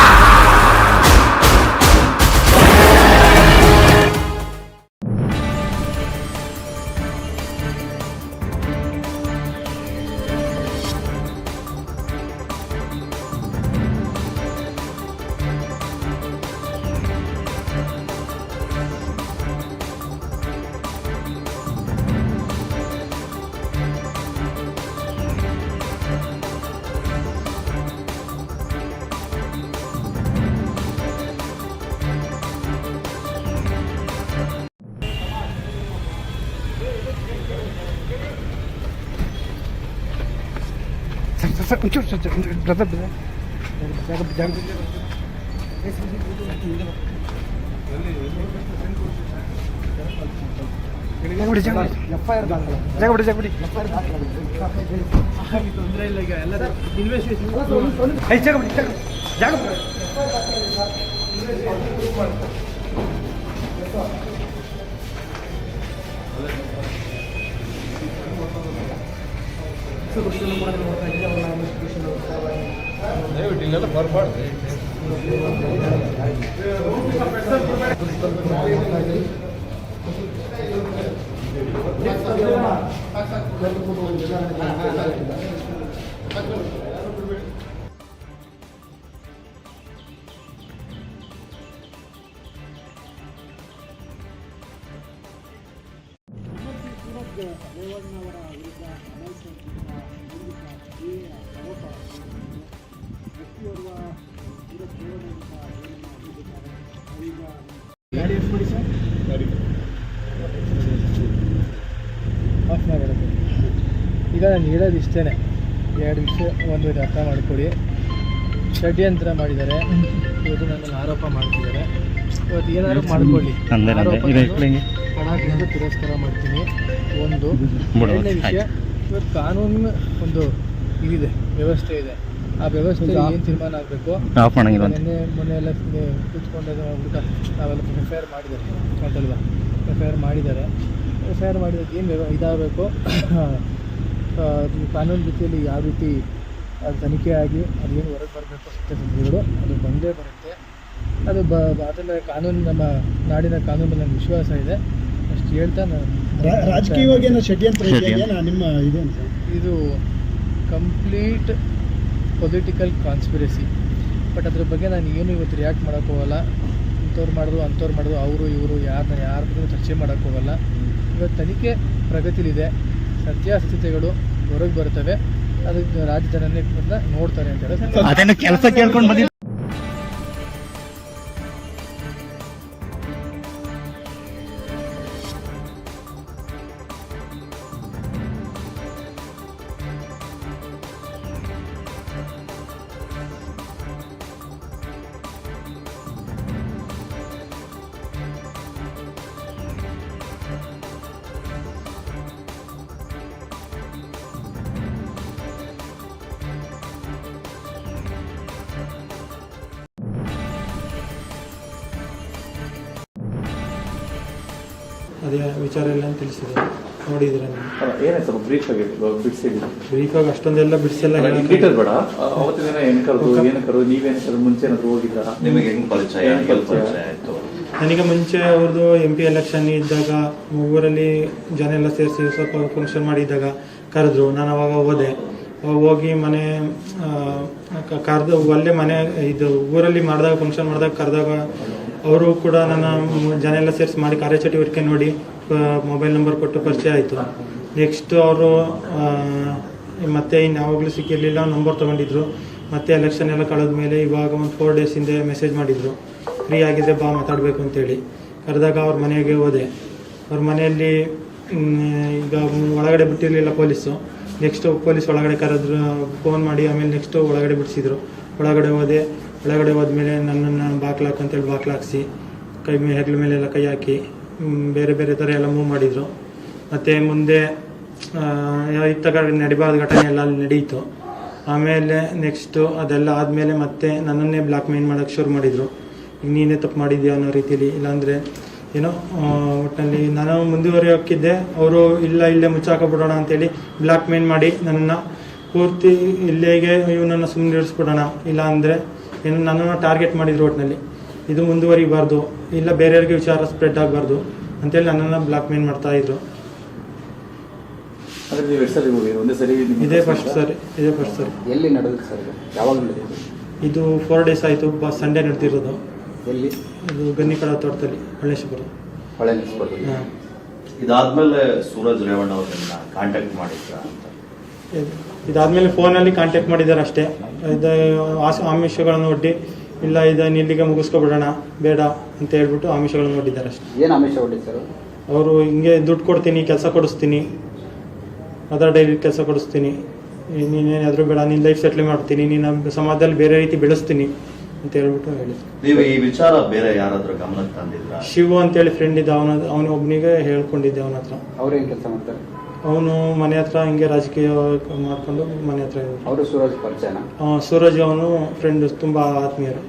ಸರ್, ಒಂಚೂರು ಸರ್ ಬ್ರದರ್ ಜಾಗ ಜಾಗ ಜಾಗ ಜಾಗ ತೊಂದರೆ ಇಲ್ಲ ಈಗ ಎಲ್ಲ ಇನ್ವೆಸ್ಟಿಗೇಷನ್ ಜಾಗ ಬಿಡಿ. ಜಾಗ ಬಿಡಿ. ದಯವಿಟ್ಟು ಇಲ್ಲೆಲ್ಲ ಬರಬಾರ್ದು. ಗಾಡಿ ಸರ್. ಆಫ್ ಮಾಡಿ ಈಗ ನಾನು ಹೇಳೋದು ಇಷ್ಟೇ ಎರಡು ವಿಷಯ ಒಂದು ಇದು ಅರ್ಥ ಮಾಡಿಕೊಡಿ ಷಡ್ಯಂತ್ರ ಮಾಡಿದ್ದಾರೆ. ಇವತ್ತು ನನ್ನನ್ನು ಆರೋಪ ಮಾಡ್ತಿದ್ದಾರೆ. ಇವತ್ತು ಏನಾದ್ರು ಮಾಡ್ಕೊಳ್ಳಿ. ಹಣದಿಂದ ತಿರಸ್ಕಾರ ಮಾಡ್ತೀನಿ. ಒಂದು ಎರಡನೇ ವಿಷಯ ಇವತ್ತು ಕಾನೂನು ಒಂದು ಇದಿದೆ ವ್ಯವಸ್ಥೆ ಇದೆ. ಆ ವ್ಯವಸ್ಥೆ ಏನು ತೀರ್ಮಾನ ಆಗಬೇಕು? ನಿನ್ನೆ ಮೊನ್ನೆ ಎಲ್ಲ ಕೂತ್ಕೊಂಡು ಊಟ ನಾವೆಲ್ಲ ಎಫ್ ಐ ಆರ್ ಮಾಡಿದ್ದಾರೆ. ಆಯ್ತಲ್ವಾ ಎಫ್ ಐ ಆರ್ ಮಾಡಿದ್ದಾರೆ. ಎಫ್ ಐ ಆರ್ ಮಾಡಿದಾಗ ಏನು ವ್ಯವ ಇದಾಗಬೇಕು? ಕಾನೂನು ರೀತಿಯಲ್ಲಿ ಯಾವ ರೀತಿ ಅದು ತನಿಖೆ ಆಗಿ ಅದೇನು ಹೊರಗೆ ಬರಬೇಕು ಸತ್ಯಾಸತ್ಯಗಳು ಅದು ಬಂದೇ ಬರುತ್ತೆ. ಅದು ಬ ಅದನ್ನು ಕಾನೂನು ನಮ್ಮ ನಾಡಿನ ಕಾನೂನು ಮೇಲೆ ನನಗೆ ವಿಶ್ವಾಸ ಇದೆ. ಅಷ್ಟು ಹೇಳ್ತಾ ನಾನು ರಾಜಕೀಯವಾಗಿ ಏನೋ ಷಡ್ಯಂತ್ರ ನಿಮ್ಮ ಇದು ಕಂಪ್ಲೀಟ್ ಪೊಲಿಟಿಕಲ್ ಕಾನ್ಸ್ಪಿರಸಿ ಬಟ್ ಅದ್ರ ಬಗ್ಗೆ ನಾನು ಏನು ಇವತ್ತು ರಿಯಾಕ್ಟ್ ಮಾಡೋಕ್ಕೋಗಲ್ಲ ಇಂಥವ್ರು ಮಾಡೋದು ಅಂಥವ್ರು ಮಾಡೋದು ಅವರು, ಇವರು ಯಾರನ್ನ ಯಾರ ಬಗ್ಗೆ ಚರ್ಚೆ ಮಾಡೋಕ್ಕೋಗಲ್ಲ ಇವತ್ತು ತನಿಖೆ ಪ್ರಗತಿಲಿದೆ. ಸತ್ಯಾಸ್ಥಿತಿಗಳು ಹೊರಗೆ ಬರ್ತವೆ. ಅದಕ್ಕೆ ರಾಜ್ಯ ಜನನೇ ನೋಡ್ತಾರೆ ಅಂತ ಹೇಳಿ ಅದೇ ವಿಚಾರ ಎಲ್ಲ ತಿಳಿಸಿದೆ. ನೋಡಿದ್ರೆ ಏನಾಯ್ತು ಸ್ವಲ್ಪ ಬ್ರೀಫ್ ಆಗಿ ಬಿಡಿಸಿದ್ದೀನಿ ಬ್ರೀಫಾಗಿ ಅಷ್ಟೊಂದೆಲ್ಲ ಬಿಡಿಸೆಲ್ಲ ಡೀಟೇಲ್ ಬೇಡ. ಅವತ್ತಿನ ದಿನ ಏನು ಕರೆದು ಏನು ಕರೆದು ನೀವೇನು ಕರೆದು ಮುಂಚೆ ಏನಾದ್ರು ಹೋಗಿದ್ದಾರಾ ನಿಮಗೆ ಹೆಂಗ್ ಪರಿಚಯ? ಪರಿಚಯ? ಪರಿಚಯ ಆಯ್ತು? ನನಗೆ ಮುಂಚೆ ಅವ್ರದ್ದು ಎಂ ಪಿ ಎಲೆಕ್ಷನ್ ಇದ್ದಾಗ ಊರಲ್ಲಿ ಜನ ಎಲ್ಲ ಸೇರಿಸಿ ಸ್ವಲ್ಪ ಫಂಕ್ಷನ್ ಮಾಡಿದ್ದಾಗ ಕರೆದ್ರು. ನಾನು ಅವಾಗ ಹೋದೆ. ಹೋಗಿ ಮನೆ ಕರೆದು ಅಲ್ಲೇ ಮನೆ ಇದು ಊರಲ್ಲಿ ಮಾಡಿದಾಗ ಫಂಕ್ಷನ್ ಮಾಡಿದಾಗ ಕರೆದಾಗ ಅವರು ಕೂಡ ನನ್ನ ಜನ ಎಲ್ಲ ಸೇರಿಸಿ ಮಾಡಿ ಕಾರ್ಯಚಟುವಟಿಕೆ ನೋಡಿ ಮೊಬೈಲ್ ನಂಬರ್ ಕೊಟ್ಟು ಪರಿಚಯ ಆಯಿತು. ನೆಕ್ಸ್ಟ್ ಅವರು ಮತ್ತೆ ಇನ್ಯಾವಾಗಲೂ ಸಿಕ್ಕಿರಲಿಲ್ಲ ನಂಬರ್ ತೊಗೊಂಡಿದ್ರು. ಮತ್ತೆ ಎಲೆಕ್ಷನ್ ಎಲ್ಲ ಕಳೆದ ಮೇಲೆ ಇವಾಗ ಒಂದು ಫೋರ್ ಡೇಸ್ ಹಿಂದೆ ಮೆಸೇಜ್ ಮಾಡಿದರು. ಫ್ರೀ ಆಗಿದ್ದರೆ ಬಾ ಮಾತಾಡಬೇಕು ಅಂತೇಳಿ. ಕರೆದಾಗ ಅವ್ರ ಮನೆಗೆ ಹೋದೆ. ಅವ್ರ ಮನೆಯಲ್ಲಿ ಈಗ ಒಳಗಡೆ ಬಿಟ್ಟಿರಲಿಲ್ಲ ಪೊಲೀಸು. ನೆಕ್ಸ್ಟು ಪೊಲೀಸ್ ಒಳಗಡೆ ಕರೆದ್ರು ಫೋನ್ ಮಾಡಿ ಆಮೇಲೆ ನೆಕ್ಸ್ಟು ಒಳಗಡೆ ಬಿಡಿಸಿದ್ರು. ಒಳಗಡೆ ಹೋದೆ. ಒಳಗಡೆ ಹೋದ್ಮೇಲೆ ನನ್ನನ್ನು ಬಾಕ್ಲಾಕ್ ಅಂತೇಳಿ ಬಾಕ್ಲಾಕ್ಸಿ, ಕೈ ಮೇಲೆ ಹೆಗ್ಲ ಮೇಲೆಲ್ಲ ಕೈ ಹಾಕಿ ಬೇರೆ ಬೇರೆ ಥರ ಎಲ್ಲ ಮೂವ್ ಮಾಡಿದರು. ಮತ್ತು ಮುಂದೆ ಇತ್ತ ಕಡೆ ನಡಿಬಾರ್ದ ಘಟನೆ ಎಲ್ಲ ಅಲ್ಲಿ ನಡೀತು. ಆಮೇಲೆ ನೆಕ್ಸ್ಟು ಅದೆಲ್ಲ ಆದಮೇಲೆ ಮತ್ತೆ ನನ್ನನ್ನೇ ಬ್ಲಾಕ್ ಮೇಲ್ ಮಾಡೋಕ್ಕೆ ಶುರು ಮಾಡಿದರು. ಈಗ ನೀನೇ ತಪ್ಪು ಮಾಡಿದ್ಯಾ ಅನ್ನೋ ರೀತಿಯಲ್ಲಿ ಇಲ್ಲಾಂದರೆ, ಏನೋ ಒಟ್ಟಿನಲ್ಲಿ ನಾನು ಮುಂದುವರಿಯೋಕ್ಕಿದ್ದೆ, ಅವರು ಇಲ್ಲ, ಇಲ್ಲೇ ಮುಚ್ಚಾಕೊಬಿಡೋಣ ಅಂತೇಳಿ ಬ್ಲಾಕ್ ಮೇಲ್ ಮಾಡಿ ನನ್ನನ್ನು ಪೂರ್ತಿ ಇಲ್ಲೇಗೆ ಇವನನ್ನು ಸುಮ್ಮನೆ ಇರಿಸ್ಬಿಡೋಣ ಇಲ್ಲ ಏನು ನನ್ನನ್ನು ಟಾರ್ಗೆಟ್ ಮಾಡಿದ್ರು ಒಟ್ಟಿನಲ್ಲಿ ಇದು ಮುಂದುವರಿಬಾರ್ದು ಇಲ್ಲ ಬೇರೆಯವ್ರಿಗೆ ವಿಚಾರ ಸ್ಪ್ರೆಡ್ ಆಗಬಾರ್ದು ಅಂತೇಳಿ ನನ್ನನ್ನು ಬ್ಲಾಕ್ ಮೇಲ್ ಮಾಡ್ತಾ ಇದ್ರು. ಇದೇ ಫಸ್ಟ್ ಸರಿ ಇದೇ ಫಸ್ಟ್ ಸರಿ. ಎಲ್ಲಿ ಸರ್ ಯಾವಾಗ ಇದು ಫೋರ್ ಡೇಸ್ ಆಯಿತು ಬ ಸಂಡೇ ನಡೆದಿರೋದು. ಎಲ್ಲಿ? ಇದು ಗನ್ನಿಕಡ ತೋಟದಲ್ಲಿ ಹಳ್ಳೇಶ್ವರ ಹೊಳೆ ನಿಲ್ಸ್ಬೋದು ಹಾಂ. ಇದಾದ್ಮೇಲೆ ಸೂರಜ್ ರೇವಣ್ಣ ಅವ್ರನ್ನ ಕಾಂಟ್ಯಾಕ್ಟ್ ಮಾಡಿದ್ರ ಅಂತ. ಇದಾದ್ಮೇಲೆ ಫೋನಲ್ಲಿ ಕಾಂಟ್ಯಾಕ್ಟ್ ಮಾಡಿದ್ದಾರೆ ಅಷ್ಟೇ. ಇದು ಆಸ ಆಮಿಷಗಳನ್ನು ಒಡ್ಡಿ ಇಲ್ಲ ಇದನ್ನು ಇಲ್ಲಿಗೆ ಮುಗಿಸ್ಕೊಬಿಡೋಣ ಬೇಡ ಅಂತ ಹೇಳ್ಬಿಟ್ಟು ಆಮಿಷಗಳನ್ನು ಒಡ್ಡಿದ್ದಾರೆ ಅಷ್ಟೇ. ಏನು ಆಮಿಷ ಹೊಡಿತು ಸರ್ ಅವರು ಹಿಂಗೆ ದುಡ್ಡು ಕೊಡ್ತೀನಿ ಕೆಲಸ ಕೊಡಿಸ್ತೀನಿ ಅದರ ಡೈಲಿ ಕೆಲಸ ಕೊಡಿಸ್ತೀನಿ ನೀನೇನಾದರೂ ಬೇಡ ನಿನ್ನ ಲೈಫ್ ಸೆಟ್ಲ್ ಮಾಡ್ತೀನಿ ನೀನು ಸಮಾಜದಲ್ಲಿ ಬೇರೆ ರೀತಿ ಬೆಳೆಸ್ತೀನಿ ಅಂತ ಹೇಳ್ಬಿಟ್ಟು ಹೇಳಿದ್ರು. ನೀವು ಈ ವಿಚಾರ ಬೇರೆ ಯಾರಾದ್ರೂ ಗಮನಕ್ಕೆ ತಂದಿದ್ರ? ಶಿವು ಅಂತೇಳಿ ಫ್ರೆಂಡ್ ಇದ್ದ ಅವನ ಅವನ ಒಬ್ಬನಿಗೆ ಹೇಳ್ಕೊಂಡಿದ್ದೆ ಅವನ ಹತ್ರ. ಅವ್ರೇನು ಕೆಲಸ ಮಾಡ್ತಾರೆ? ಅವನು ಮನೆ ಹತ್ರ ಹಿಂಗೆ ರಾಜಕೀಯ ಮಾಡ್ಕೊಂಡು ಮನೆ ಹತ್ರ. ಅವರು ಸೂರಜ್ ಪರಿಚಯನ? ಆ, ಸೂರಜ್ ಅವನು ಫ್ರೆಂಡ್ ತುಂಬ ಆತ್ಮೀಯರು.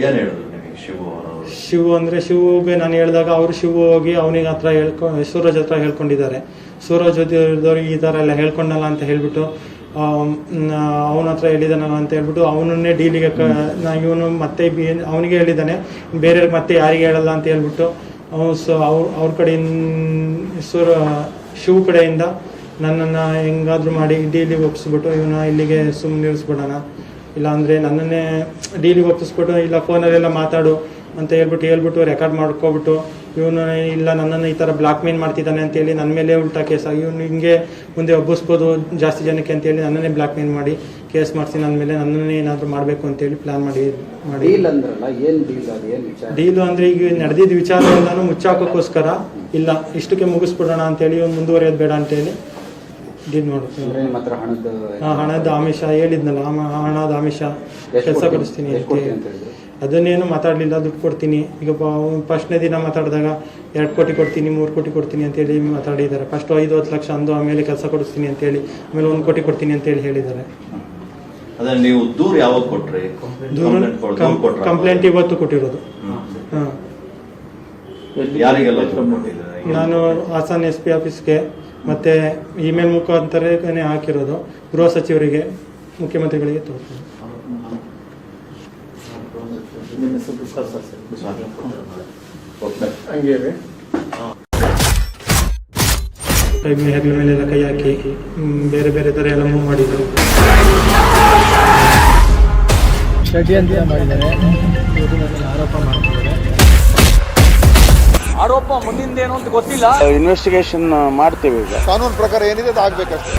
ಏನ್ ಹೇಳಿದ್ರು ನಿಮಗೆ ಶಿವು ಅವರು ಶಿವು ಅಂದರೆ ಶಿವುಗೆ ನಾನು ಹೇಳಿದಾಗ ಅವರು ಶಿವು ಹೋಗಿ ಅವನಿಗೆ ಹತ್ರ ಹೇಳ್ಕೊ ಸೂರಜ್ ಹತ್ರ ಹೇಳ್ಕೊಂಡಿದ್ದಾರೆ. ಸೂರಜ್ ಜೊತೆ ಈ ಥರ ಎಲ್ಲ ಹೇಳ್ಕೊಂಡಲ್ಲ ಅಂತ ಹೇಳ್ಬಿಟ್ಟು ಅವನ ಹತ್ರ ಹೇಳಿದಾನಲ್ಲ ಅಂತ ಹೇಳ್ಬಿಟ್ಟು ಅವನನ್ನೇ ಡೀಲಿಗೆ ಕ ನಾ ಇವನು ಮತ್ತೆ ಬಿ- ಅವನಿಗೆ ಹೇಳಿದ್ದಾನೆ ಬೇರೆಯವ್ರಿಗೆ ಮತ್ತೆ ಯಾರಿಗೆ ಹೇಳಲ್ಲ ಅಂತ ಹೇಳ್ಬಿಟ್ಟು ಅವನು ಸೊ ಅವ್ರ ಅವ್ರ ಕಡೆಯಿಂದ ಸೂರ ಶಿವ್ ಕಡೆಯಿಂದ ನನ್ನನ್ನು ಹೆಂಗಾದ್ರೂ ಮಾಡಿ ಡೀಲಿಗೆ ಒಪ್ಪಿಸ್ಬಿಟ್ಟು ಇವನ ಇಲ್ಲಿಗೆ ಸುಮ್ಮನೆ ನಿಲ್ಲಿಸ್ಬಿಡೋಣ. ಇಲ್ಲ ಅಂದರೆ ನನ್ನನ್ನೇ ಡೀಲಿಗೆ ಒಪ್ಪಿಸ್ಬಿಟ್ಟು ಇಲ್ಲ, ಫೋನಲ್ಲೆಲ್ಲ ಮಾತಾಡು ಅಂತ ಹೇಳ್ಬಿಟ್ಟು ಹೇಳ್ಬಿಟ್ಟು ರೆಕಾರ್ಡ್ ಮಾಡ್ಕೋಬಿಟ್ಟು, ಇವನು ಇಲ್ಲ, ನನ್ನನ್ನು ಈ ಥರ ಬ್ಲಾಕ್ ಮೇಲ್ ಮಾಡ್ತಿದ್ದಾನೆ ಅಂತೇಳಿ ನನ್ನ ಮೇಲೆ ಉಲ್ಟಾ ಕೇಸ್ ಆಗಿ, ಇವನು ಹಿಂಗೆ ಮುಂದೆ ಒಬ್ಬಿಸ್ಬೋದು ಜಾಸ್ತಿ ಜನಕ್ಕೆ ಅಂತೇಳಿ ನನ್ನನ್ನೇ ಬ್ಲಾಕ್ ಮೇಲ್ ಮಾಡಿ ಕೇಸ್ ಮಾಡ್ತೀನಿ ಅಂದ್ಮೇಲೆ ಮೇಲೆ ನನ್ನನ್ನೇ ಏನಾದರೂ ಮಾಡಬೇಕು ಅಂತೇಳಿ ಪ್ಲಾನ್ ಮಾಡಿ ಮಾಡಿ. ಡೀಲ್ ಅಂದ್ರಲ್ಲ ಏನು ಡೀಲ್ ಅದು ಏನು ವಿಚಾರ? ಡೀಲು ಅಂದರೆ ಈಗ ನಡೆದಿದ್ದ ವಿಚಾರ ಎಲ್ಲಾನು ಮುಚ್ಚಾಕೋಕ್ಕೋಸ್ಕರ ಇಲ್ಲ ಇಷ್ಟಕ್ಕೆ ಮುಗಿಸ್ಬಿಡೋಣ ಅಂತೇಳಿ ಒಂದು ಮುಂದುವರಿಯೋದು ಬೇಡ ಅಂತೇಳಿ ಡೀಲ್ ಮಾಡ್ತೀನಿ ನಿಮ್ಮ ಹತ್ರ ಹಣದ ಆಮಿಷ ಹೇಳಿದ್ನಲ್ಲ ಆ ಹಣದ ಆಮಿಷ ಕೆಲಸ? ಕೊಡಿಸ್ತೀನಿ ಎಷ್ಟು ಅಂತ ಕೊಡ್ತೀನಿ ಅಂತ ಹೇಳಿದ್ರು? ಅದನ್ನೇನು ಮಾತಾಡಲಿಲ್ಲ ದುಡ್ಡು ಕೊಡ್ತೀನಿ. ಈಗ ಫಸ್ಟ್ನೇ ದಿನ ಮಾತಾಡಿದಾಗ ಎರಡು ಕೋಟಿ ಕೊಡ್ತೀನಿ ಮೂರು ಕೋಟಿ ಕೊಡ್ತೀನಿ ಅಂತೇಳಿ ಮಾತಾಡಿದ್ದಾರೆ. ಫಸ್ಟ್ ಐದು ಹತ್ತು ಲಕ್ಷ ಅಂದು ಆಮೇಲೆ ಕೆಲಸ ಕೊಡಿಸ್ತೀನಿ ಅಂತೇಳಿ ಆಮೇಲೆ ಒಂದು ಕೋಟಿ ಕೊಡ್ತೀನಿ ಅಂತೇಳಿ ಹೇಳಿದ್ದಾರೆ. ಅದೇ ನೀವು ದೂರ ಯಾವಾಗ ಕೊಟ್ರಿ? ಕಂಪ್ಲೇಂಟ್ ಇವತ್ತು ಕೊಟ್ಟಿರೋದು. ಯಾರಿಗೆಲ್ಲ ನಾನು ಹಾಸನ್ ಎಸ್ ಪಿ ಆಫೀಸ್ಗೆ ಮತ್ತೆ ಇಮೇಲ್ ಮುಖಾಂತರನೇ ಹಾಕಿರೋದು. ಗೃಹ ಸಚಿವರಿಗೆ ಮುಖ್ಯಮಂತ್ರಿಗಳಿಗೆ ತೋರಿಸ್ತೀನಿ. ಹೆಗ್ಲ ಮೇಲೆಲ್ಲ ಕೈ ಹಾಕಿ ಬೇರೆ ಬೇರೆ ಥರ ಎಲ್ಲ ಮೂವ್ ಮಾಡಿದರು. ಷಡ್ಯಂತ್ರ ಮಾಡಿದ್ದಾರೆ. ಆರೋಪ ಮಾಡ್ತಿದ್ದಾರೆ. ಆರೋಪ ಮಾಡ್ತಿದ್ದಾರೆ ಇನ್ವೆಸ್ಟಿಗೇಷನ್ ಮಾಡ್ತೀವಿ ಈಗ. ಕಾನೂನು ಪ್ರಕಾರ ಏನಿದೆ ಅದು ಆಗ್ಬೇಕಷ್ಟೇ.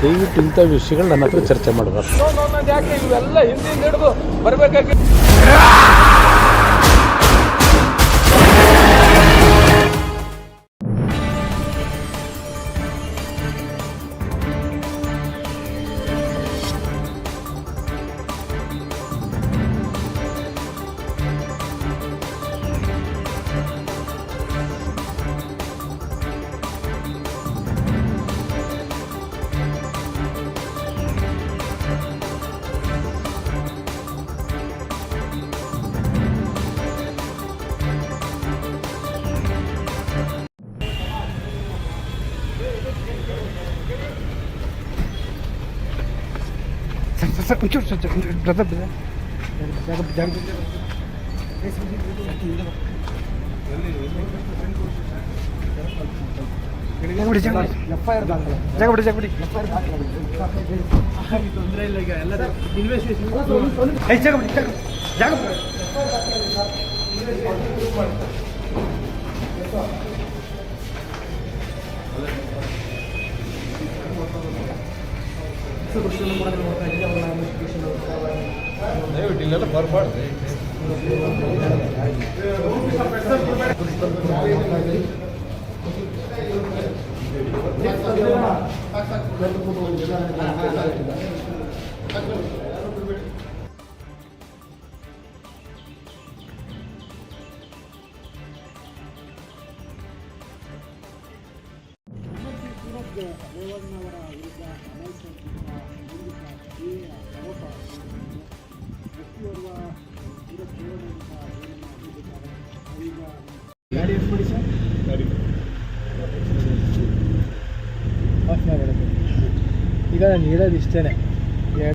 ದಯವಿಟ್ಟು ಇಂಥ ವಿಷಯಗಳು ನನ್ನ ಹತ್ರ ಚರ್ಚೆ ಮಾಡಬಾರ್ದು. ಸರ್ ಸರ್ ಸರ್, ಒಂಚೂರು ಸರ್ ಬ್ರದರ್ ಬ್ರದರ್ ಜಾಗ ಜಾಗ ಜಾಗ. ಬಿಡಿ ಜಾಗ ಬಿಡಿ. ಜಾಗ ಬಿಡಿ ಆರ್ ದಾಖಲೆ ಜಾಗ ಬಿಡಿ, ಜಾಗ ಬಿಡಿ ತೊಂದರೆ ಇಲ್ಲ ಈಗ ಎಲ್ಲ ಇನ್ವೆಸ್ಟಿಗೇಷನ್ ಐ ಜಾಗ ಬಿಡಿ ಜಾಗ ಜಾಗ ಬಿಡಿ. ಆಫ್ ಮಾಡಬೇಡ ಈಗ ನಾನು ಹೇಳೋದು ಇಷ್ಟೇ